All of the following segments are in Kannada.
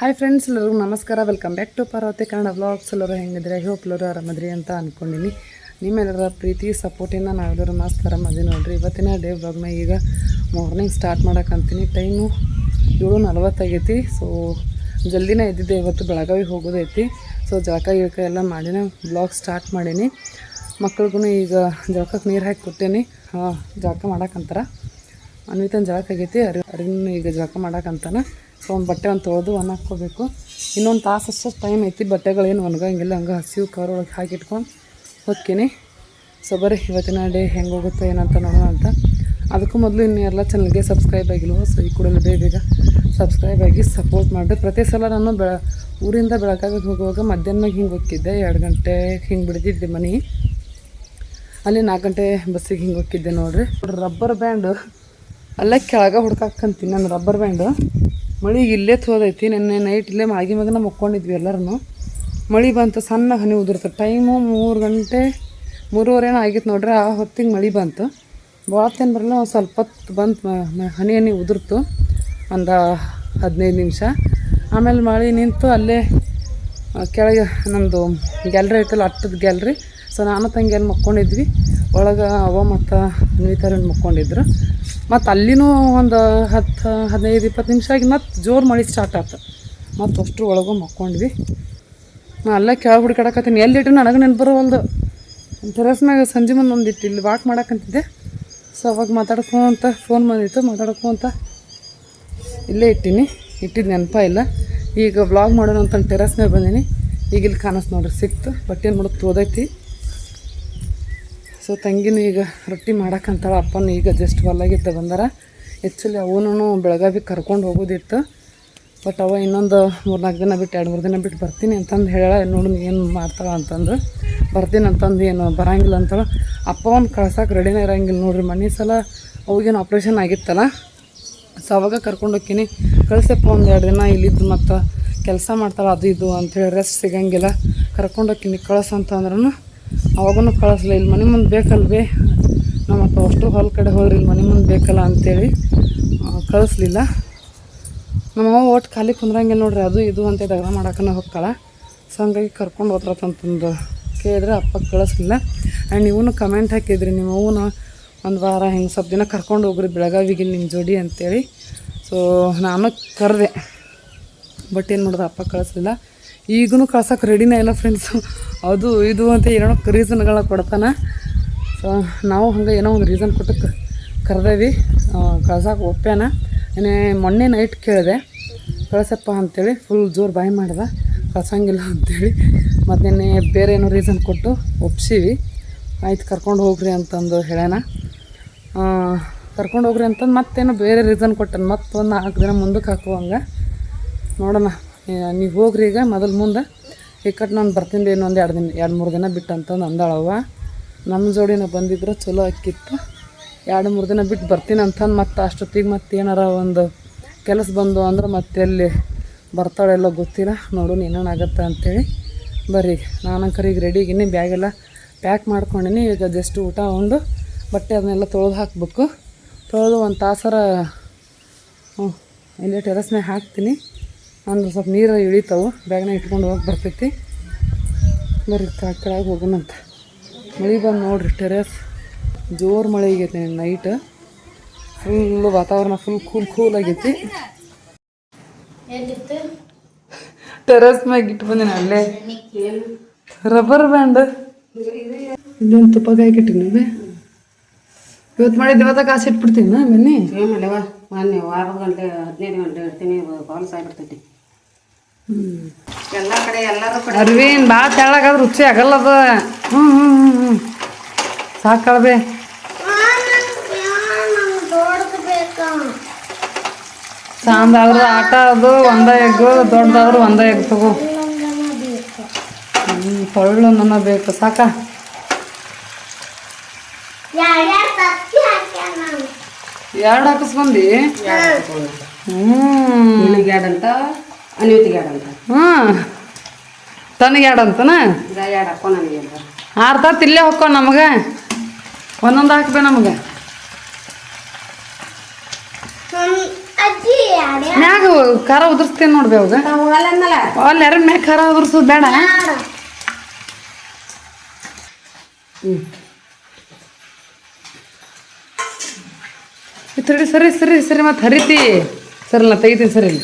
ಹಾಯ್ ಫ್ರೆಂಡ್ಸ್ ಎಲ್ಲರಿಗೂ ನಮಸ್ಕಾರ. Welcome back to Parvathi Kannada vlogs ಎಲ್ಲರೂ ಹೆಂಗಿದ್ರೆ ಹೋಪ್ ಎಲ್ಲರೂ ಆರಾಮದ್ರಿ ಅಂತ ಅಂದ್ಕೊಂಡಿನಿ ನಿಮ್ಮೆಲ್ಲರ ಪ್ರೀತಿ ಸಪೋರ್ಟಿಂದ ನಾವೆಲ್ಲರೂ ಮಸ್ತ್ ಆರಾಮದಿ ನೋಡಿರಿ. ಇವತ್ತಿನ ಡೇ ವ್ಲಾಗ್ನ ಈಗ ಮಾರ್ನಿಂಗ್ ಸ್ಟಾರ್ಟ್ ಮಾಡೋಕ್ಕಂತೀನಿ ಟೈಮು ಏಳು ನಲ್ವತ್ತಾಗೈತಿ ಸೊ ಜಲ್ದಿನೇ ಇದ್ದಿದ್ದೆ ಇವತ್ತು ಬೆಳಗಾವಿ ಹೋಗೋದೈತಿ. ಸೊ ಜಳಕ ಗಿಳಕ ಎಲ್ಲ ಮಾಡಿನ ಬ್ಲಾಗ್ ಸ್ಟಾರ್ಟ್ ಮಾಡೀನಿ. ಮಕ್ಳಿಗೂ ಈಗ ಜಳಕಕ್ಕೆ ನೀರು ಹಾಕಿ ಕೊಟ್ಟೇನಿ. ಹಾಂ, ಜಳಕ ಮಾಡಕ್ಕಂತಾರ ಅನ್ವಿತನ ಜಳಕ ಆಗೈತಿ. ಅರಿ ಅರಿನ ಈಗ ಜಳಕ ಮಾಡಕ್ಕಂತಾನ ಸೊ ಒಂದು ಬಟ್ಟೆ ಒಂದು ತೊಳೆದು ಒಣ ಹಾಕ್ಕೋಬೇಕು. ಇನ್ನೊಂದು ತಾಸು ಅಷ್ಟು ಟೈಮ್ ಐತಿ ಬಟ್ಟೆಗಳೇನು ಒಣಗಂಗಿಲ್ಲ, ಹಂಗೆ ಹಸಿವು ಒಳಗೆ ಹಾಕಿಟ್ಕೊಂಡು ಹೋಗ್ತೀನಿ ಸೊ ಬರೀ ಇವತ್ತಿನ ಡೇ ಹೆಂಗೆ ಹೋಗುತ್ತೆ, ಏನಂತ ನೋಡೋಣ ಅಂತ. ಅದಕ್ಕೂ ಮೊದಲು ಇನ್ನು ಎಲ್ಲ ಚಾನಲ್ಗೆ ಸಬ್ಸ್ಕ್ರೈಬ್ ಆಗಿಲ್ವೋ, ಸೊ ಈ ಕೂಡಲೇ ಬೇಗ ಬೇಗ ಸಬ್ಸ್ಕ್ರೈಬ್ ಆಗಿ ಸಪೋರ್ಟ್ ಮಾಡಿರಿ. ಪ್ರತಿ ಸಲ ನಾನು ಬೆಳ, ಊರಿಂದ ಬೆಳಗಾವಿಗೆ ಹೋಗುವಾಗ ಮಧ್ಯಾಹ್ನದಾಗ ಹಿಂಗೆ ಹೋಗ್ತಿದ್ದೆ ಎರಡು ಗಂಟೆ ಹಿಂಗೆ ಬಿಡ್ತಿದ್ದೆ ಮನೆ. ಅಲ್ಲಿ ನಾಲ್ಕು ಗಂಟೆ ಬಸ್ಸಿಗೆ ಹಿಂಗೆ ಹೋಗ್ತಿದ್ದೆ ನೋಡ್ರಿ. ರಬ್ಬರ್ ಬ್ಯಾಂಡು, ಅಲ್ಲೇ ಕೆಳಗೆ ಹುಡ್ಕಾಕಂತೀನಿ ನಾನು ರಬ್ಬರ್ ಬ್ಯಾಂಡು. ಮಳಿಗೆ ಇಲ್ಲೇ ತೋದೈತಿ. ನಿನ್ನೆ ನೈಟ್ ಇಲ್ಲೇ ಮಾಗಿ ಮಗನ ಮುಕ್ಕೊಂಡಿದ್ವಿ ಎಲ್ಲರೂ ಮಳೆ ಬಂತು ಸಣ್ಣ ಹನಿ ಉದುರ್ತು. ಟೈಮು ಮೂರು ಗಂಟೆ ಮೂರುವರೆ ಏನೋ ಆಗಿತ್ತು ನೋಡ್ರಿ. ಆ ಹೊತ್ತಿಗೆ ಮಳೆ ಬಂತು. ಭಾಳತ್ತೇನು ಬರಲ್ಲ ಒಂದು ಸ್ವಲ್ಪ ಹೊತ್ತು ಬಂತು ಹನಿ ಹನಿ ಉದುರ್ತು. ಒಂದು ಹದಿನೈದು ನಿಮಿಷ. ಆಮೇಲೆ ಮಳೆ ನಿಂತು ಅಲ್ಲೇ ಕೆಳಗೆ ನಮ್ಮದು ಗ್ಯಾಲ್ರಿ ಐತಲ್ಲ, ಅಟ್ಟದ ಗ್ಯಾಲ್ರಿ. ಸೊ, ನಾನು ತಂಗಿ ಅಲ್ಲಿ ಮಕ್ಕೊಂಡಿದ್ವಿ. ಒಳಗೆ ಅವ ಮತ್ತು ಅನ್ವಿತರನ್ನು ಮುಕ್ಕೊಂಡಿದ್ರು. ಮತ್ತು ಅಲ್ಲಿನೂ ಒಂದು ಹತ್ತು, ಹದಿನೈದು, ಇಪ್ಪತ್ತು ನಿಮಿಷ ಆಗಿ ಮತ್ತು ಜೋರು ಮಳೆ ಸ್ಟಾರ್ಟ್ ಆಯ್ತು ಮತ್ತು ಅಷ್ಟು ಒಳಗೂ ಮಕ್ಕೊಂಡ್ವಿ. ನಾ ಅಲ್ಲೇ ಕೆಳಗೆ ಹುಡುಕಾಡಕತ್ತೀನಿ. ಎಲ್ಲಿಟ್ಟು ನನಗೆ ನೆನಪು ಬರೋವಲ್ದು ಟೆರಸ್ ಮ್ಯಾಗ ಸಂಜೆ ಮುಂದೆ ಒಂದಿಟ್ಟು ಇಲ್ಲಿ ವಾಕ್ ಮಾಡಕ್ಕಂತಿದ್ದೆ ಸೊ ಅವಾಗ ಮಾತಾಡ್ಕೊಂತ ಫೋನ್ ಬಂದಿತ್ತು. ಮಾತಾಡ್ಕೊಂತ ಇಲ್ಲೇ ಇಟ್ಟೀನಿ. ಇಟ್ಟಿದ್ದು ನೆನಪ ಇಲ್ಲ. ಈಗ ವ್ಲಾಗ್ ಮಾಡೋಣ ಅಂತ ಟೆರಸ್ ಮೇಲೆ ಬಂದೀನಿ. ಈಗ ಇಲ್ಲಿ ಕಾಣಿಸ್ ನೋಡ್ರಿ. ಸಿಕ್ತು. ಬಟ್ಟೆ ಮಾಡೋದು ತೋದೈತಿ. ಸೊ ತಂಗಿನೂ ಈಗ ರೊಟ್ಟಿ ಮಾಡಕ್ಕಂತಾಳ ಅಪ್ಪನೂ ಈಗ ಜಸ್ಟ್ ಹೊಲಾಗಿದ್ದ ಬಂದಾರ. ಆ್ಯಕ್ಚುಲಿ ಅವನು ಬೆಳಗಾವಿ ಕರ್ಕೊಂಡು ಹೋಗೋದಿತ್ತು. ಬಟ್ ಅವ ಇನ್ನೊಂದು ಮೂರ್ನಾಲ್ಕು ದಿನ ಬಿಟ್ಟು, ಎರಡು ಮೂರು ದಿನ ಬಿಟ್ಟು ಬರ್ತೀನಿ ಅಂತಂದು ಹೇಳ ನೋಡು ಏನು ಮಾಡ್ತಾಳ ಅಂತಂದು. ಬರ್ತೀನಿ ಅಂತಂದು, ಏನು ಬರಂಗಿಲ್ಲ ಅಂತೇಳಿ. ಅಪ್ಪ ಒಂದು ಕಳ್ಸಕ್ಕೆ ರೆಡಿನೇ ಇರಂಗಿಲ್ಲ ನೋಡ್ರಿ, ಮನೆ ಸಲ ಅವಾಗೇನು ಆಪ್ರೇಷನ್ ಆಗಿತ್ತಲ್ಲ? ಸೊ ಅವಾಗ ಕರ್ಕೊಂಡು ಹೋಗ್ತೀನಿ ಕಳ್ಸಪ್ಪ, ಒಂದು ಎರಡು ದಿನ ಇಲ್ಲಿದ್ದು ಮತ್ತು ಕೆಲಸ ಮಾಡ್ತಾಳೆ, ಅದು ಇದು ಅಂಥೇಳಿ ರೆಸ್ಟ್ ಸಿಗಂಗಿಲ್ಲ. ಕರ್ಕೊಂಡು ಹೋಗ್ತೀನಿ ಕಳಿಸು ಅಂತಂದ್ರೂ ಅವಾಗೂ ಕಳಿಸ್ಲಿಲ್ಲ ಇಲ್ಲಿ. ಮನೆ ಮುಂದೆ ಬೇಕಲ್ವೇ? ನಮ್ಮ ಅಪ್ಪ ಅಷ್ಟು ಹೊಲ ಕಡೆ ಹೋಗ್ರಿ ಇಲ್ಲಿ ಮನೆ ಮುಂದೆ ಬೇಕಲ್ಲ ಅಂತೇಳಿ ಕಳಿಸ್ಲಿಲ್ಲ. ನಮ್ಮವ್ವ ಒಟ್ಟು ಖಾಲಿ ಕುಂದ್ರಂಗಿಲ್ಲ ನೋಡ್ರಿ. ಅದು ಇದು ಅಂತ ದಗದ ಮಾಡಕ್ಕನ ಹೋಗ್ತಾಳೆ. ಸೊ ಹಂಗಾಗಿ ಕರ್ಕೊಂಡು ಹೋದ್ರತ್ತಂತಂದು ಕೇಳಿದ್ರೆ ಅಪ್ಪ ಕಳಿಸ್ಲಿಲ್ಲ. ಆ್ಯಂಡ್ ನೀವೂ ಕಮೆಂಟ್ ಹಾಕಿದ್ರಿ. ನಿಮ್ಮ ಅವ್ವನ ಒಂದು ವಾರ ಹಿಂಗೆ ಸ್ವಲ್ಪ ದಿನ ಕರ್ಕೊಂಡು ಹೋಗ್ರಿ ಬೆಳಗಾವಿಗೆ ನಿಮ್ಮ ಜೋಡಿ ಅಂತೇಳಿ. ಸೊ ನಾನು ಕರೆದೆ ಬಟ್ ಏನು ಮಾಡಿದೆ? ಅಪ್ಪ ಕಳಿಸ್ಲಿಲ್ಲ. ಈಗೂ ಕಳ್ಸೋಕೆ ರೆಡಿನೇ ಇಲ್ಲ ಫ್ರೆಂಡ್ಸು ಅದು ಇದು ಅಂತ ಏನೋ ರೀಸನ್ಗಳನ್ನ ಕೊಡ್ತಾನೆ. ಸೊ ನಾವು ಹಂಗೆ ಏನೋ ಒಂದು ರೀಸನ್ ಕೊಟ್ಟು ಕರೆದೇವಿ. ಕಳ್ಸೋಕೆ ಒಪ್ಪ್ಯಾನ. ಏನೇ, ಮೊನ್ನೆ ನೈಟ್ ಕೇಳಿದೆ. ಕಳ್ಸಪ್ಪ ಅಂತೇಳಿ ಫುಲ್ ಜೋರು ಬಾಯಿ ಮಾಡ್ದೆ. ಕಳ್ಸಂಗಿಲ್ಲ ಅಂತೇಳಿ. ಮತ್ತು ನಿನ್ನೆ ಬೇರೆ ಏನೋ ರೀಸನ್ ಕೊಟ್ಟು ಒಪ್ಸೀವಿ. ಆಯ್ತು, ಕರ್ಕೊಂಡು ಹೋಗ್ರಿ ಅಂತಂದು ಹೇಳ್ಯಾನ. ಕರ್ಕೊಂಡು ಹೋಗ್ರಿ ಅಂತಂದು ಮತ್ತೇನೋ ಬೇರೆ ರೀಸನ್ ಕೊಟ್ಟನು. ಮತ್ತೊಂದು ನಾಲ್ಕು ದಿನ ಮುಂದಕ್ಕೆ ಹಾಕುವಂಗೆ. ನೋಡೋಣ. ನೀವು ಹೋಗ್ರಿ ಈಗ ಮೊದಲು ಮುಂದೆ. ಇಕ್ಕಟ್ಟು ನಾನು ಬರ್ತೀನಿ ಇನ್ನೊಂದು ಎರಡು ದಿನ ಎರಡು ಮೂರು ದಿನ ಬಿಟ್ಟು ಅಂತಂದು ಅಂದಾಳವ್ವ ನಮ್ಮ ಜೋಡಿನ ಬಂದಿದ್ರೆ ಚಲೋ ಆಕಿತ್ತು ಎರಡು ಮೂರು ದಿನ ಬಿಟ್ಟು ಬರ್ತೀನಿ ಅಂತಂದು ಮತ್ತೆ ಅಷ್ಟೊತ್ತಿಗೆ ಮತ್ತೆ ಏನಾರ ಒಂದು ಕೆಲಸ ಬಂದು ಅಂದ್ರೆ ಮತ್ತೆ ಎಲ್ಲಿ ಬರ್ತಾಳೆಲ್ಲೋ ಗೊತ್ತಿಲ್ಲ. ನೋಡು ಏನೇನಾಗತ್ತೆ ಅಂಥೇಳಿ ಬರ್ರಿ ನಾನು ಕರೆ ಈಗ ರೆಡಿ ಇನ್ನೇ ಬ್ಯಾಗೆಲ್ಲ ಪ್ಯಾಕ್ ಮಾಡ್ಕೊಂಡಿನಿ. ಈಗ ಜಸ್ಟ್ ಊಟ ಉಂಡು. ಬಟ್ಟೆ ಅದನ್ನೆಲ್ಲ ತೊಳೆದು ಹಾಕ್ಬೇಕು. ತೊಳೆದು ಒಂದು ತಾಸರ ಹ್ಞೂ ಇಲ್ಲೇ ಟೆರಸ್ ಮ್ಯಾಗ ಹಾಕ್ತೀನಿ. ಅಂದ್ರೆ ಸ್ವಲ್ಪ ನೀರು ಇಳಿತಾವು. ಬ್ಯಾಗ್ನಾಗ ಇಟ್ಕೊಂಡು ಹೋಗಿ ಬರ್ತೈತಿ. ಬರ್ರಿ ಕೆಳಗೆ ಹೋಗೋಣಂತ ಮಳೆ ಬಂದು ನೋಡ್ರಿ ಟೆರಸ್. ಜೋರು ಮಳೆ ಆಗೈತೆ ನೈಟ್ ಫುಲ್ಲು ವಾತಾವರಣ ಫುಲ್ ಕೂಲ್ ಕೂಲ್ ಆಗೈತಿ. ಟೆರಸ್ ಮ್ಯಾಗ ಇಟ್ಟು ಬಂದಿನ ಅಲ್ಲೇ. ರಬ್ಬರ್ ಬ್ಯಾಂಡ್ ಇದೊಂದು ತುಪ್ಪಗಾಯಿ ಕಟ್ಟಿನ ಇವತ್ತು ಮಾಡಿದ್ದು ಇವತ್ತ ಕಾಸು ಇಟ್ಬಿಡ್ತೀನಿ ನಾ ಬನ್ನಿ. ಮೊನ್ನೆ ವಾರದ ಗಂಟೆ ಹದಿನೈದು ಗಂಟೆ ಇರ್ತೀನಿ ಬಾಲ್ಸ್ ಆಗಿರ್ತೈತಿ ಎಲ್ಲ ಕಡೆ ಎಲ್ಲರೂ ಕಡೆ ಅರ್ವಿನ್ ಭಾಳ ತೆಳ್ಳಗಾದ್ರೆ ರುಚಿ ಆಗಲ್ಲ ಅದು ಹ್ಞೂ ಹ್ಞೂ ಹ್ಞೂ ಹ್ಞೂ ಸಾಕಳ್ಬೆ. ಕಳ್ಬೆ ಸಾಂದಾದ್ರು ಆಟ ಅದು ಒಂದ ಎಗ್ಗು ದೊಡ್ಡದಾದ್ರು ಒಂದ ಎಗ್ ತಗೋ. ಹ್ಞೂ ತೊಳ್ಳು ನನ್ನ ಬೇಕು ಸಾಕ. ಎರಡು ಹಾಕಿಸ್ಕೊಂಡಿ? ಹ್ಞೂ ಅಂತ ಹ್ಞೂ. ತನಗೆ ಎರಡು ಹಾಕೋ ನನಗೆ ಆರು ತತ್ತು ಇಲ್ಲೇ ಹೊಕ್ಕೋ ನಮಗೆ. ಒಂದೊಂದು ಹಾಕ್ಬೇ ನಮಗೆ. ಮ್ಯಾಗ ಖಾರ ಉದುರ್ಸ್ತೇನೆ ನೋಡ್ಬೇ ಅವಾಗ. ಅಲ್ಲಿ ಯಾರ ಮ್ಯಾಗ ಖಾರ ಉದುರ್ಸೋದು ಬೇಡ. ಹ್ಞೂ. ಸರಿ ಸರಿ ಸರಿ ಸರಿ ಮತ್ತೆ ಹರಿತಿ. ಸರಿ ನಾ ತೆಗಿತೀನಿ ಸರಿ ಇಲ್ಲಿ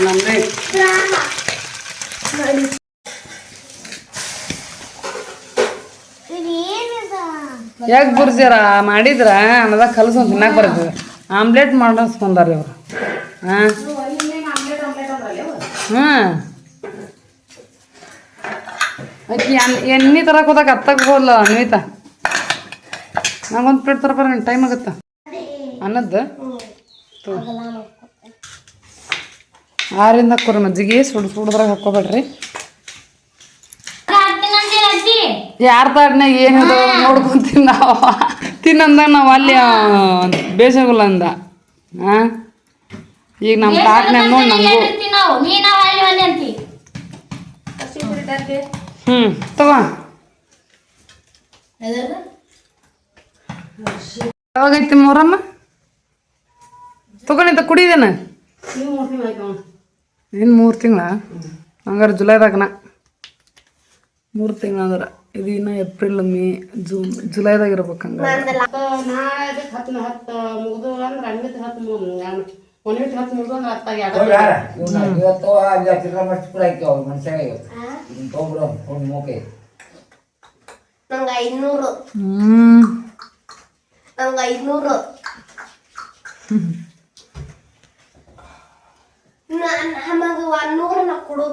ನಮ್ದೇ ಯಾಕೆ ಬುರ್ಜಾರ ಮಾಡಿದ್ರ ಅನ್ನದ ಕಲಸು ತಿನ್ನಕ್ಕೆ ಬರ್ತದೆ ಆಮ್ಲೆಟ್ ಮಾಡಿಸ್ಕೊಂಡಾರ ಇವ್ರು ಹಾಂ ಹಾಂ ಎಣ್ಣೆ ತರಕ್ಕೆ ಅತ್ತಾಗ ಹೋಗಲ್ಲ ಅನ್ವಿತ. ನಂಗೊಂದು ಪ್ಲೇಟ್ ತರಬಾರ ಟೈಮ್ ಆಗುತ್ತಾ? ಅನ್ನದ್ದು? ಆರಿಂದ ಕೊರ ಮಜ್ಜಿಗೆ ಸುಡ್ ಸುಡ್ದ್ರಾಗ ಹಾಕೋಬೇಡ್ರಿ ಯಾರ ತಾಡ್ನಾಗ ಏನು ನೋಡ್ಕೊಂತೀನಿ ನಾವು ತಿನ್ನಂದ ನಾವು ಅಲ್ಲಿ ಬೇಸಗುಲ್ಲ ಅಂದ. ಈಗ ನಮ್ಮ ತಾಟ್ನಾಗ ನೋಡಿ ನಂಗೂ. ಹ್ಞೂ ತಗೋ. ಯಾವಾಗೈತಿ ಮೊರಮ್ಮ? ತಗೊಂಡಿದ್ದ ಕುಡಿದೇನ ಏನು ಮೂರು ತಿಂಗಳ? ಹಂಗಾರೆ ಜುಲೈದಾಗನ. ಮೂರು ತಿಂಗಳ ಅಂದ್ರೆ. ಇದು ಇನ್ನು ಏಪ್ರಿಲ್ ಮೇ ಜೂನ್ ಜುಲೈದಾಗ ಇರ್ಬೇಕು ಹಂಗಾರೆ ನಾಳೆ ಅದಕ್ಕೆ ಹತ್ತು ಹತ್ತು ಮುಗಿದು ಅಂದ್ರೆ ಅನ್ವಿತ್ ಹತ್ತು ಮುಗಿದು ಒಂದಿಟ್ಟು ಹತ್ತು ಮುಗಿದು ಅಂದ್ರೆ ಹತ್ತಾಗಿ ಯಾರ? ಇವ್ನ ಇವತ್ತು ಅಲ್ಲಿ ಚಿತ್ರ ಮಾಡಿಸ್ಬಿಡ ಹಾಕ್ಯಾವ ಅವ್ರ ಮನುಷ್ಯಾಗ ಇವತ್ತು. ಇವ್ನ ತೊಗೊಂಬಿಡು ಅವ್ನ ಮೂಕೆ. ನಂಗೆ ಐನೂರು ಹ್ಞೂ ನಂಗೆ ಐನೂರು ನಮಗೆ ಒನ್ನೂರು ನಾ ಕೊಡು.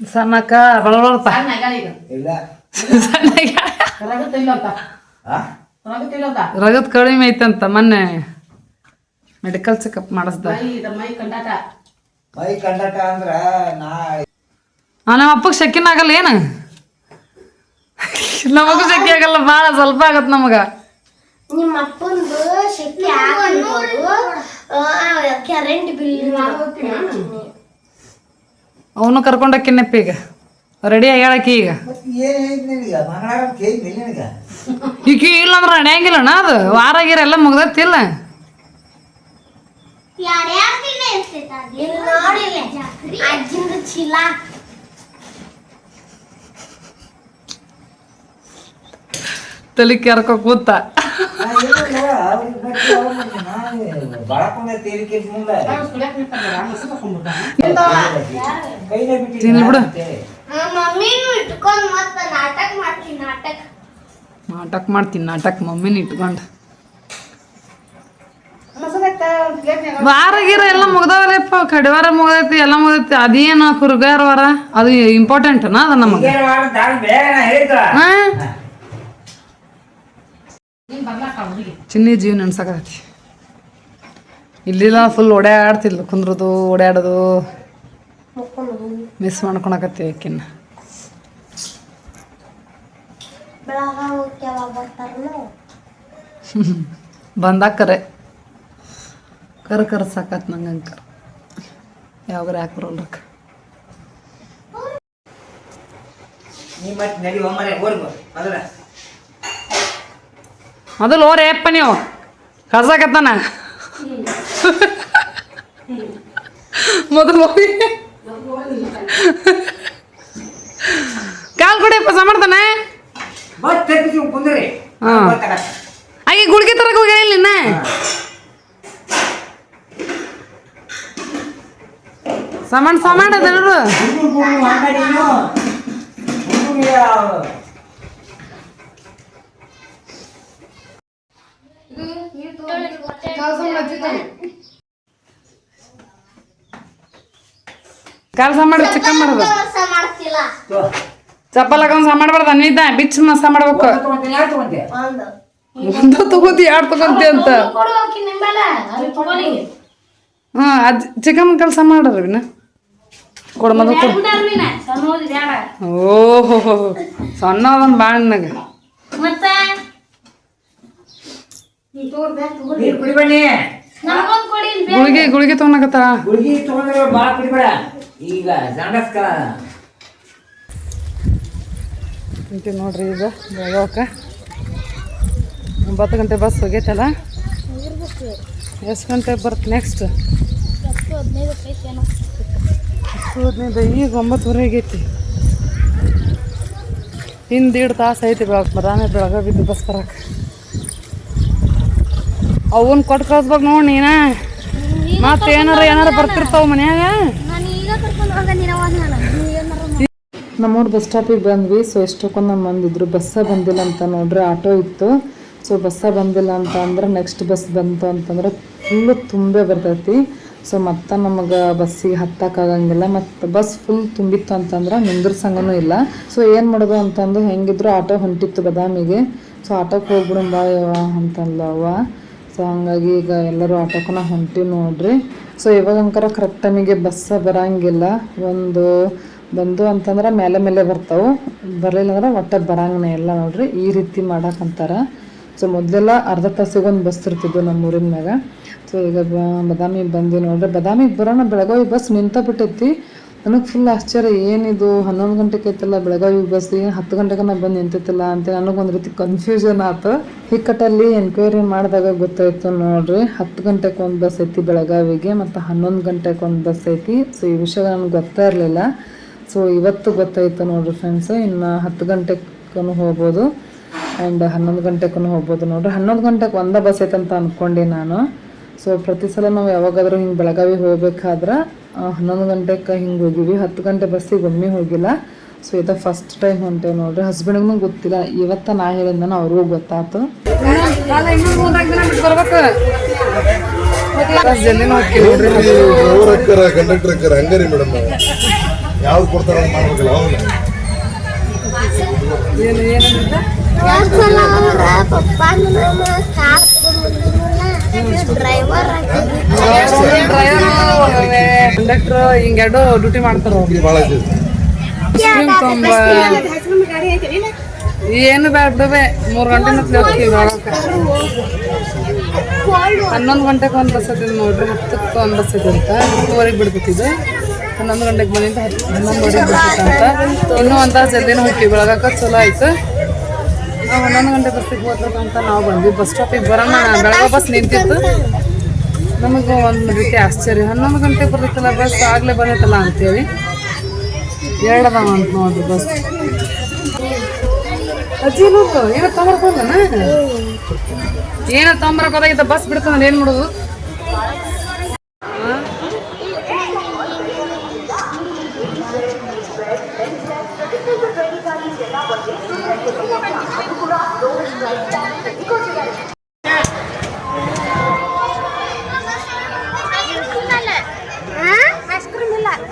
ಸಣ್ಣಕ್ಕ ಬಳಬಳ್ತ ರಗತ್ ಕಡಿಮೆ ಐತಂತ ಮೊನ್ನೆ. Medical checkup ಮಾಡಿಸ್ದ. ಮೈ ಇದ ಮೈ ಕಂಡಾಟ ಕಂಡಟ ಅಂದ್ರ ನಾ ನಮ್ಮ ಅಪ್ಪಗೆ ಶಕ್ಕಿನ ಆಗಲ್ಲ ಏನು? ನಮಗೂ ಶಕ್ತಿ ಆಗಲ್ಲ ಭಾಳ ಸ್ವಲ್ಪ ಆಗತ್ತೆ ನಮಗ. ನಿಮ್ಮ ಅಪ್ಪಂದು ಶಕ್ತಿ ಕರೆಂಟ್ ಬಿಲ್ ಅವನು ಕರ್ಕೊಂಡಕ್ಕಿನ್ನಪ್ಪ ಈಗ. ರೆಡಿ ಆಗ್ಯಾಳಕ್ಕ ಈಗ. ಈಗ ಇಲ್ಲ ಅಂದ್ರೆ ನಡೆಯಂಗಿಲ್ಲಣ್ಣ ಅದು? ವಾರ ಗೀರ ಎಲ್ಲ ಮುಗ್ದತ್ತಿಲ್ಲ. ಇಲ್ಲಿ ನೋಡಿಲ್ಲ ಅಜ್ಜಿಂದ ಚೀಲ ತಲೆ ಕೆರ್ಕೊ ಕೂತ ನಾ ಏನಿಲ್ಲ, ಅವ್ರಿಗೆ ಬಟ್ಟೆ ಅವ್ರು ಮತ್ತೆ ನಾನು ಬಾಳಕೊಂಡ ತೇಲಿಕೆ ಮುಂದೆ ಕೈನೇ ತಿನ್ಲಿ ಬಿಡು. ಬಿಟ್ಟು ಮಮ್ಮಿನೂ ಇಟ್ಕೊಂಡ್ ನಾಟಕ ಮಾಡ್ತೀನಿ ನಾಟಕ. ನಾಟಕ ಮಾಡ್ತೀನಿ ನಾಟಕ ಮಮ್ಮಿನ ಇಟ್ಕೊಂಡು. ವಾರ ಗೀರ ಎಲ್ಲ ಮುಗ್ದಾವಲ್ಲಪ್ಪ ಕಡಿವಾರ ಮುಗ್ದೈತಿ ಎಲ್ಲ ಮುಗ್ದೈತಿ. ಅದೇನು ಕುರುಗಾರ ವಾರ? ಅದು ಇಂಪಾರ್ಟೆಂಟ್ನಾ ನಮಗೆ? ಬೇಗ ನಾ ಅದ ಹಾಂ? ಚಿನ್ನಿ ಜೀವ ನೆನ್ಸಕತಿ ಇಲ್ಲಿಲ್ಲ ಫುಲ್ ಓಡಾಡ್ತಿಲ್ಲ ಕುಂದ್ರದು ಓಡಾಡೋದು ಮಿಸ್ ಮಾಡ್ಕೊಳಕತ್ತಿ ಆಕಿನ್ನ ಬಂದಾಕರೆ. ಕರೆ ಕರ ಸಾಕತ್ ನಂಗೆ ಅಂಕರ್ ಯಾವಾಗ ಯಾಕೆ ಬರೋಲ್ರಕ್ಕ ಮೊದಲ. ಓರೇ ಅಪ್ಪ ನೀವು? ಕರ್ಸಾಕತ್ತಾನ ಮೊದಲು ಹೋಗಿ. ಕಾಲ್ ತಪ್ಪಿಸಿ ಕುಂದ್ರಿ. ಹಾ. ಹಾಗೆ ಗುಳಿಗೆ ತರಕ ಹೋಗಿ ಹೇಳಿ ನಿನ್ನ ಸಮಾನ ಸಮಾನ ಅದೇನರು ಕೆಲಸ ಮಾಡಿ ಚಿಕನ್ ಮಾಡೋದು ಚಪ್ಪಲ್ ಹಾಕೊಂಡ್ ಸಹ ಮಾಡ್ಬಾರ್ದ ನಿದ್ದ ಬಿಚ್ಚ ಮಸ ಮಾಡ್ಬೇಕು. ಯಾರು ಒಂದು ತಗೋತಿ ಎರಡು ತಗೊಂತಿ ಅಂತ. ಕೊಡು ಹೋಗಿ ನಿಂಬಲ್ಲ ಅಲ್ಲಿ ತಗೊಳ್ಳಿ ಹಾ ಅದ್ ಚಿಕನ್ ಕೆಲಸ ಮಾಡ್ರಿ ಕೊಡ ಓಹೋ ಸಣ್ಣ ಬಾಳ ನನಗೆ. ಗುಳಿಗೆ ಗುಳಿಗೆ ತಗೊಳಕತ್ತಾಳ ಗುಳಿಗೆ ತಗೊಂಡ್ರೆ ಭಾಳ ಕುಡಿಬೇಡ. ಈಗ ಸಂಡಸ್ಕರ ನೋಡ್ರಿ ಈಗ ಬೆಳಗಾವಕ್ಕೆ ಒಂಬತ್ತು ಗಂಟೆ ಬಸ್ ಹೋಗೈತಲ್ಲ? ಎಷ್ಟು ಗಂಟೆಗೆ ಬರುತ್ತೆ ನೆಕ್ಸ್ಟ್ ಹದಿನೈದು ಈಗ ಒಂಬತ್ತುವರೆ ಆಗೈತಿ. ಹಿಂದೆ ದೀಡ್ ತಾಸು ಐತಿ ಬೆಳಗ್ ಬರಾನೆ ಬೆಳಗ ಬಿದ್ದು ಬಸ್ ಬರಕ್ಕೆ ಅವನ್ ಕೊಟ್ಟು ಕಳ್ಸ್ಬೇಕು ನೋಡಿ ನೀನ. ಮತ್ತೆ ಏನಾರ ಏನಾರ ಬರ್ತಿರ್ತಾವ ಮನ್ಯಾಗ. ನಮ್ಮೂರು ಬಸ್ ಸ್ಟಾಪಿಗೆ ಬಂದ್ವಿ ಸೊ ಎಷ್ಟಕ್ಕೊಂದು ನಮ್ಮ ಬಂದಿದ್ರು ಬಸ್ಸ ಬಂದಿಲ್ಲ ಅಂತ ನೋಡ್ರಿ ಆಟೋ ಇತ್ತು. ಸೊ ಬಸ್ಸ ಬಂದಿಲ್ಲ ಅಂತ ಅಂದ್ರೆ ನೆಕ್ಸ್ಟ್ ಬಸ್ ಬಂತು ಅಂತಂದ್ರೆ ಫುಲ್ಲು ತುಂಬೆ ಬರ್ತೈತಿ. ಸೊ ಮತ್ತೆ ನಮಗೆ ಬಸ್ಸಿಗೆ ಹತ್ತಕ್ಕಾಗಂಗಿಲ್ಲ ಮತ್ತು ಬಸ್ ಫುಲ್ ತುಂಬಿತ್ತು ಅಂತಂದ್ರೆ ನಿಂದ್ರಸಂಗನೂ ಇಲ್ಲ. ಸೊ ಏನು ಮಾಡೋದು ಅಂತಂದು ಹೆಂಗಿದ್ರು ಆಟೋ ಹೊಂಟಿತ್ತು ಬದಾಮಿಗೆ. ಸೊ ಆಟೋಕ್ಕೆ ಹೋಗ್ಬಿಡು ಬಾ ಯವ್ವ ಅಂತಂದ್ಲು ಅವ್ವ ಸೊ ಹಂಗಾಗಿ ಈಗ ಎಲ್ಲರೂ ಆಟೋಕ್ಕನ ಹೊಂಟಿವಿ ನೋಡ್ರಿ. ಸೊ ಇವಾಗ ಅಂಕರ ಕರೆಕ್ಟ್ ಟೈಮಿಗೆ ಬಸ್ಸ ಬರಂಗಿಲ್ಲ. ಒಂದು ಬಂದು ಅಂತಂದ್ರೆ ಮೇಲೆ ಮೇಲೆ ಬರ್ತಾವೆ. ಬರಲಿಲ್ಲ ಅಂದ್ರೆ ಒಟ್ಟೆ ಬರಂಗನೇ ಇಲ್ಲ ನೋಡ್ರಿ. ಈ ರೀತಿ ಮಾಡಕ್ಕಂತಾರ ಸೊ ಮೊದಲೆಲ್ಲ ಅರ್ಧ ತಾಸಿಗೆ ಒಂದು ಬಸ್ ಇರ್ತಿದ್ವು ನಮ್ಮ ಊರಿನ ಮ್ಯಾಗ ಸೊ ಈಗ ಬದಾಮಿಗೆ ಬದಾಮಿ ಬಂದು ನೋಡ್ರಿ. ಬದಾಮಿಗೆ ಬರೋಣ, ಬೆಳಗಾವಿ ಬಸ್ ನಿಂತ ಬಿಟ್ಟೈತಿ ನನಗೆ ಫುಲ್ ಆಶ್ಚರ್ಯ, ಏನಿದು? ಹನ್ನೊಂದು ಗಂಟೆಗೆ ಐತಲ್ಲ ಬೆಳಗಾವಿ ಬಸ್ ಹತ್ತು ಗಂಟೆಗೆ ನಾ ಬಂದು ನಿಂತೈತಿಲ್ಲ ಅಂತ ನನಗೊಂದು ರೀತಿ ಕನ್ಫ್ಯೂಷನ್ ಆಯ್ತು ಹಿಕ್ಕಟ್ಟಲ್ಲಿ ಎನ್ಕ್ವೈರಿ ಮಾಡಿದಾಗ ಗೊತ್ತಾಯ್ತು ನೋಡ್ರಿ. ಹತ್ತು ಗಂಟೆಗೆ ಒಂದು ಬಸ್ ಐತಿ ಬೆಳಗಾವಿಗೆ, ಮತ್ತು ಹನ್ನೊಂದು ಗಂಟೆಗೆ ಒಂದು ಬಸ್ ಐತಿ. ಸೊ ಈ ವಿಷಯ ನನಗೆ ಗೊತ್ತಾ ಇರಲಿಲ್ಲ. ಸೊ ಇವತ್ತು ಗೊತ್ತಾಯ್ತು ನೋಡ್ರಿ ಫ್ರೆಂಡ್ಸ್ ಇನ್ನು ಹತ್ತು ಗಂಟೆಗೂ ಹೋಗ್ಬೋದು. ಆ್ಯಂಡ್ ಹನ್ನೊಂದು ಗಂಟೆಗೂ ಹೋಗ್ಬೋದು ನೋಡ್ರಿ. ಹನ್ನೊಂದು ಗಂಟೆಗೆ ಒಂದೇ ಬಸ್ ಐತೆ ಅಂತ ಅಂದ್ಕೊಂಡೆ ನಾನು. ಸೊ ಪ್ರತಿ ಸಲ ನಾವು ಯಾವಾಗಾದರೂ ಹಿಂಗೆ ಬೆಳಗಾವಿ ಹೋಗ್ಬೇಕಾದ್ರೆ ಹನ್ನೊಂದು ಗಂಟೆಗೆ ಹಿಂಗೆ ಹೋಗಿವಿ. ಹತ್ತು ಗಂಟೆ ಬಸ್ಸಿಗೆ ಒಮ್ಮೆ ಹೋಗಿಲ್ಲ. ಸೊ ಇದು ಫಸ್ಟ್ ಟೈಮ್ ಹೊಂಟೇವೆ ನೋಡ್ರಿ. ಹಸ್ಬೆಂಡ್ಗೂ ಗೊತ್ತಿಲ್ಲ. ಇವತ್ತ ನಾ ಹೇಳಿದ ಅವ್ರಿಗೂ ಗೊತ್ತಾಯ್ತು ಯಾವ್ದು ಕೊಡ್ತಾರ ಮಾಡ್ಬೇಕಲ್ಲ ತಗೊಂಡ್ಬಂದಿದ್ರಲ್ಲ, ಡ್ರೈವರ್ ಕಂಡಕ್ಟರ್ ಹಿಂಗೆರಡು ಡ್ಯೂಟಿ ಮಾಡ್ತಾರ ಭಾಳ ತೊಂಬ ಏನು ಬೇಡ ಬಿಡವೆ ಮೂರು ಗಂಟೆ ಮತ್ತೆ ಹೋಗ್ತೀವಿ ಒಳಕ್ಕೆ ಹನ್ನೊಂದು ಗಂಟೆಗೆ ಒಂದು ಬಸ್ ಐತಿ ನೋಡ್ರಿ ಹತ್ತಕ್ಕೆ ಒಂದು ಬಸ್ ಐತಿ ಅಂತ. ಹತ್ತುವರೆಗೆ ಬಿಡ್ಬೇಕಿದೆ. ಹನ್ನೊಂದು ಗಂಟೆಗೆ ಬಂದಿಂದ ಹತ್ತು ಹನ್ನೊಂದುವರೆಗೆ ಇನ್ನು ಇನ್ನೂ ಒಂದು ತಾಸು ಜಲ್ದಿನ ಹೋಗ್ತೀವಿ ಬೆಳಗಾಕ ಚಲೋ ಆಯ್ತು. ನಾವು ಹನ್ನೊಂದು ಗಂಟೆ ಬಸ್ಸಿಗೆ ಹೋಗ್ಬೇಕಂತ ನಾವು ಬಂದ್ವಿ. ಬಸ್ ಸ್ಟಾಪಿಗೆ ಬರೋಣ ಬೆಳಗ್ಗೆ ಬಸ್ ನಿಂತಿತ್ತು. ನಮಗೆ ಒಂದು ರೀತಿ ಆಶ್ಚರ್ಯ. ಹನ್ನೊಂದು ಗಂಟೆಗೆ ಬರ್ತೈತಲ್ಲ ಬಸ್, ಆಗಲೇ ಬಂದೈತಲ್ಲ ಅಂತೇಳಿ. ಎರಡು ಅದಾವ ಅಂತ ನೋಡ್ರಿ ಬಸ್. ಅಜ್ಜಿ ನೋಡ್ತು ಏನೋ ತೊಂಬರ್ಕೋದನ ಏನೋ ತೊಂಬರ್ಕೋದಾಗಿದ್ದ ಬಸ್ ಬಿಡ್ತಂದ್ರೆ ಏನು ಮಾಡೋದು?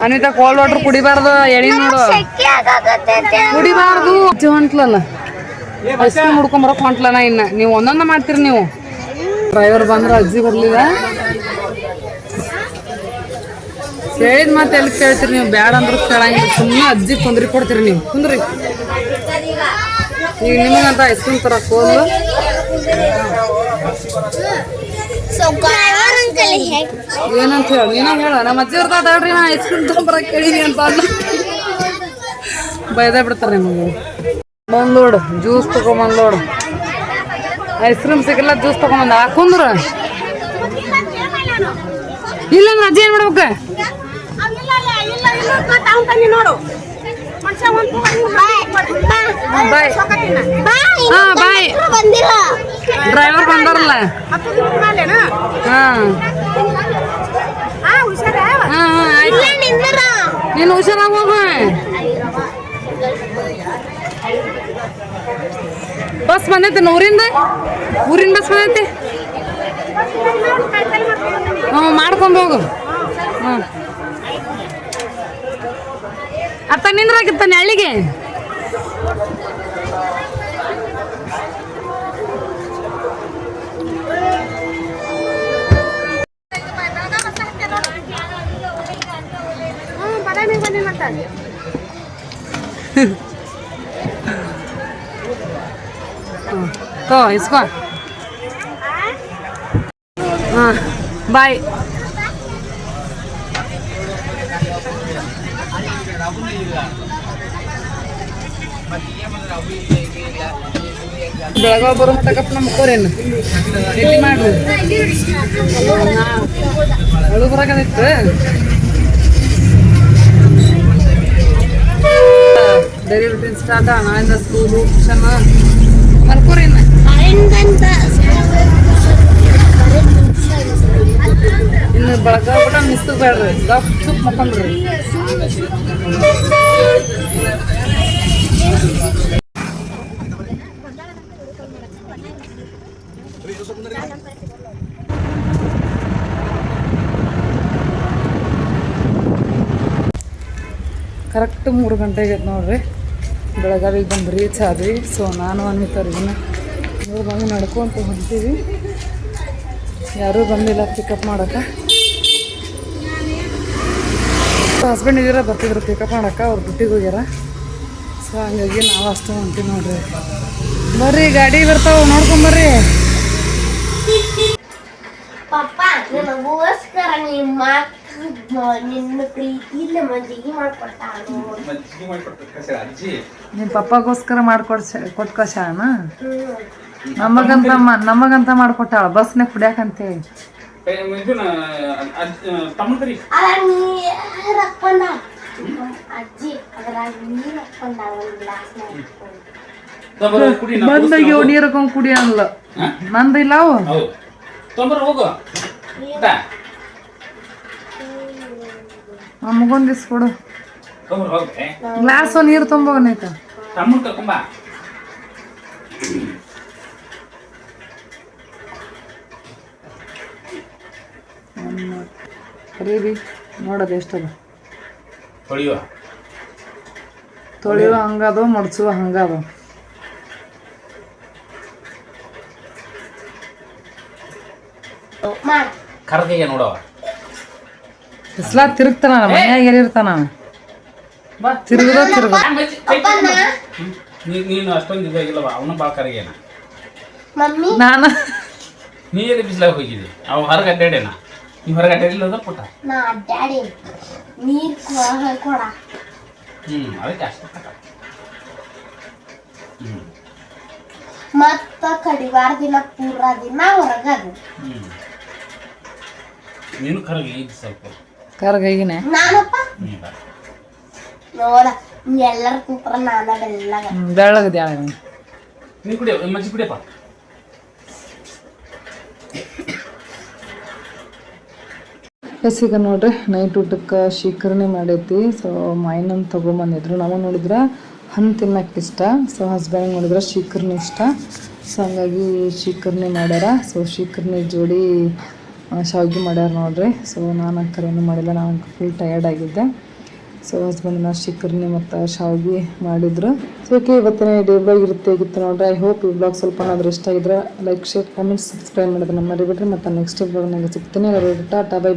ಅನಿತಾ ಕೋಲ್ಡ್ ವಾಟರ್ ಕುಡಿಬಾರ್ದು ಎಳಿ ನೋಡು. ಕುಡಿಬಾರ್ದು. ಅಜ್ಜಿ ಹೊಂಟ್ಲಲ್ಲ? ಐಸ್ ಕ್ರೀಮ್ ಹುಡ್ಕೊಂಬರಕ್ ಹೊಂಟ್ಲನ ಇನ್ನ? ನೀವು ಒಂದೊಂದ ಮಾಡ್ತೀರಿ ನೀವು? ಡ್ರೈವರ್ ಬಂದ್ರೆ ಅಜ್ಜಿ ಬರ್ಲಿಲ್ಲ. ಹೇಳಿದ ಮತ್ತೆ ಎಲ್ಲಿ ಕೇಳ್ತೀರಿ ನೀವು? ಬ್ಯಾಡ ಅಂದ್ರೆ ಕೇಳಂಗಿಲ್ಲ. ಸುಮ್ಮನೆ ಅಜ್ಜಿ ಕುಂದ್ರಿ ಕೊಡ್ತೀರಿ ನೀವು. ಕುಂದ್ರಿ. ಈಗ ನಿಮಗಂತ ಐಸ್ ಕ್ರೀಮ್ ತರ ಹೇಗೆ ಏನಂತ ಹೇಳಿ ನೀನ ಹೇಳ ನಮ್ಮ ಅಜ್ಜಿ ಇರ್ತಾವ ತಡ್ರಿ ನಾ ಐಸ್ ಕ್ರೀಮ್ ತೊಗೊಂಬರಕ್ ಕೇಳಿನಿ ಅಂತ ಬೈದ ಬಿಡ್ತಾರೆ ನಿಮಗೆ. ಬಂದೋಡು ಜ್ಯೂಸ್ ತಗೊಂಬಂದೋಡು ಐಸ್ ಕ್ರೀಮ್ ಸಿಗಲ್ಲ ಜ್ಯೂಸ್ ತಗೊಂಬಂದ ಹಾಕೊಂದ್ರ ಇಲ್ಲ ಅಜ್ಜಿ ಏನ್ ಮಾಡ್ಬೇಕು? ನೋಡು. ಬಾಯ್ ಹಾ ಬಾಯ್ ಬಂದಿಲ್ಲ ಡ್ರೈವರ್ ಬಂದಾರಲ್ಲ. ಹಾ. ಹಾ ಹಾ ಆಯ್ತು. ನೀನು ಹುಷಾರಾಗಿ ಹೋಗು. ಬಸ್ ಬಂದೈತೆ ಊರಿಂದ? ಊರಿನ ಬಸ್ ಬಂದೈತೆ? ಹ್ಞೂ ಮಾಡ್ಕೊಂಡು ಹೋಗು. ಹ್ಞೂ ಅತ್ತ ನಿಂದ್ರಾಗಿತ್ತಾನೆ ಹಳ್ಳಿಗೆ तो इसको हाँ बाय ಬೆಳಗಾವ್ ಬರೋ ಮಟ್ಟಕಪ್ಪ ನಮ್ಮ ಕೋರೇನು ಎಲ್ಲಿ ಮಾಡ್ರಿ ಅಳು ಬರಾಕದಿತ್ತು ಡೈಲಿ ರುಟೀನ್ ಸ್ಟಾರ್ಟ್ ನಾಳಿಂದ ಸ್ಕೂಲು ಟ್ಯೂಷನ್ ಮಲ್ಕೋರಿ ಇನ್ನು ಇನ್ನು ಬೆಳಗಾವ್ ಬಿಟ್ಟ ಮಿಸ್ ಬೇಡ್ರಿ ಗಪ್, ಚುಪ್ ಮಕ್ಕೊಂಡ್ರಿ ಕರೆಕ್ಟ್ ಮೂರು ಗಂಟೆಗೆ ಎದ್ದು ನೋಡ್ರಿ. ಬೆಳಗಾವಿಗೆ ಬಂದು ರೀಚ್ ಆದ್ವಿ. ಸೊ ನಾನು ಅನ್ವಿತರ್ಗಿನ ಮೂರು ಬಂದು ನಡ್ಕೊಂತ ಹೊಂತೀವಿ ಯಾರೂ ಬಂದಿಲ್ಲ ಪಿಕಪ್ ಮಾಡೋಕೆ ಹಸ್ಬೆಂಡ್ ಇದೀರ ಬರ್ತಿದ್ರು ಪಿಕಪ್ ಮಾಡಕ್ಕೆ. ಅವ್ರು ಡ್ಯೂಟಿಗೆ ಹೋಗ್ಯಾರ. ಸೊ ಹಂಗಾಗಿ ನಾವು ಅಷ್ಟು ಹೊಂತೀವಿ ನೋಡ್ರಿ. ಬರ್ರಿ, ಗಾಡಿ ಬರ್ತಾವ ನೋಡ್ಕೊಂಬರ್ರಿ ಪಪ್ಪ ನನಗೋಸ್ಕರ ನಿಮ್ಮ ನಿನ್ನ ಪ್ರೀತಿಯಿಂದ ಮಜ್ಜಿಗೆ ಮಾಡ್ಕೊಟ್ಟಾನು ಮಜ್ಜಿಗೆ ಮಾಡಿಕೊಡ್ತಾರೆ ಕಸ ಅಜ್ಜಿ. ನಿಮ್ಮ ಪಪ್ಪಗೋಸ್ಕರ ಮಾಡ್ಕೊಡ್ಸ ನಮಗಂತ ನಮಗಂತ ಮಾಡ್ಕೊಟ್ಟಾಳ ಬಸ್ನಾಗ ಕುಡಿಯಾಕಂತೆ. ಅಜ್ಜಿ ಅದ್ರಾಗ ನೀರ್ ಹಾಕೊಂಡ ಒಂದ್ ಗ್ಲಾಸ್ನಾಗ ಕುಡಿ ನಾ ಬಂದಾಗ ನೀರು ಹಾಕೊಂಡ್ ಕುಡಿ ಅನ್ಲ ಹಾ? ನಂದು ಇಲ್ಲ ಅವು ತೊಂಬರ್ ಹೋಗು. ನಮಗೊಂದು ಕೊಡು. ತೊಂಬರ್ ಹೋಗ್ರೆ ಗ್ಲಾಸ್ ನೀರು ತುಂಬೋಗನೈತ ರೀ ನೋಡೋದು ಎಷ್ಟದ? ತೊಳೆಯುವ. ಹಂಗದು ಮಡ್ಸುವ ಹಂಗದ. ಕರ್ದಿಗೆ ನೋಡವ. ಬಿಸ್ಲಾ ತಿರುಗ್ತಾನ ಮನ್ಯಾಗ ಏರಿರ್ತಾನ ಬಾ. ತಿರುಗುದ ತಿರುಗ ನೀನು ಅಷ್ಟೊಂದು ಇದಾಗಿಲ್ಲವ ಅವನು ಭಾಳ ಕರಗೇನ. ಮಮ್ಮಿ. ನಾನು? ನೀ ಎಲ್ಲಿ ಬಿಸಿಲಾಗ ಹೋಗಿದ್ದಿ? ಅವ ಹೊರಗೆ ಅಡ್ಡಾಡೇನ ನೀ ಹೊರಗೆ ಅಡ್ಡಾಡಿಲ್ಲದ ಪುಟ್ಟ ನಾ ಅಡ್ಡಾಡಿ. ನೀರ್ ಕೊ- ಕೊಡ. ಹ್ಞೂ ಅದಕ್ಕೆ ಅಷ್ಟೇ ಹ್ಞೂ ಮತ್ತ ಕಡಿವಾರ ದಿನ ಪೂರ ದಿನ ಹೊರಗದು ಹ್ಞೂ ನೀನು ಕರಗಿ ಇದು ಸ್ವಲ್ಪ. ಕರ್ಗೈಗಿನೆ ಬಾ. ನೋಡ ಎಲ್ಲರ ಕುಂತ್ರ ನಾನ ಬೆಳ್ಳಗ. ಬೆಳ್ಳಗದ್ಯಾಳ ನೀನು? ಕುಡಿಯ ಮಜ್ಜಿ ಕುಡಿಯಪ್ಪ. ಎಸ್ ಈಗ ನೋಡ್ರಿ ನೈಟ್ ಊಟಕ್ಕೆ ಶೀಕರಣೆ ಮಾಡೈತಿ. ಸೊ ಮೈನನ್ ತಗೊಂಬಂದಿದ್ರು. ನಾವು ನೋಡಿದ್ರೆ ಹಣ್ಣು ತಿನ್ನಕ್ಕೆ ಇಷ್ಟ ಸೊ ಹಸ್ಬೆಂಡ್ ನೋಡಿದ್ರೆ ಶೀಕರ್ಣಿ ಇಷ್ಟ. ಸೊ ಹಂಗಾಗಿ ಶೀಕರ್ಣಿ ಮಾಡ್ಯಾರ. ಸೊ ಶೀಕರ್ಣಿ ಜೋಡಿ ಶಾವ್ಗೆ ಮಾಡ್ಯಾರ ನೋಡ್ರಿ. ಸೊ ನಾನು ಕರೆನೂ ಮಾಡಿಲ್ಲ. ನಾನು ಫುಲ್ ಟಯರ್ಡ್ ಆಗಿದ್ದೆ. ಸೊ ಹಸ್ಬೆಂಡ್ನ ಶಿಖರ್ನಿ ಮತ್ತು ಶಾವಿಗೆ ಮಾಡಿದ್ರು. ಸೊ ಓಕೆ ಇವತ್ತಿನ ಡೇ ಬ್ಲಾಗ್ ಇರುತ್ತೆ ಆಗಿತ್ತು ನೋಡ್ರಿ. ಐ ಹೋಪ್ ಈ ಬ್ಲಾಗ್ ಸ್ವಲ್ಪ ಏನಾದರೂ ಇಷ್ಟ ಆಗಿದ್ರೆ ಲೈಕ್ ಶೇರ್ ಕಾಮೆಂಟ್ ಸಬ್ಸ್ಕ್ರೈಬ್ ಮಾಡೋದನ್ನ ಮರಿಬಿಟ್ರೆ ಮತ್ತು ನೆಕ್ಸ್ಟ್ ಬ್ಲಾಗ್ನಾಗ ಸಿಗ್ತೀನಿ. Tata bye bye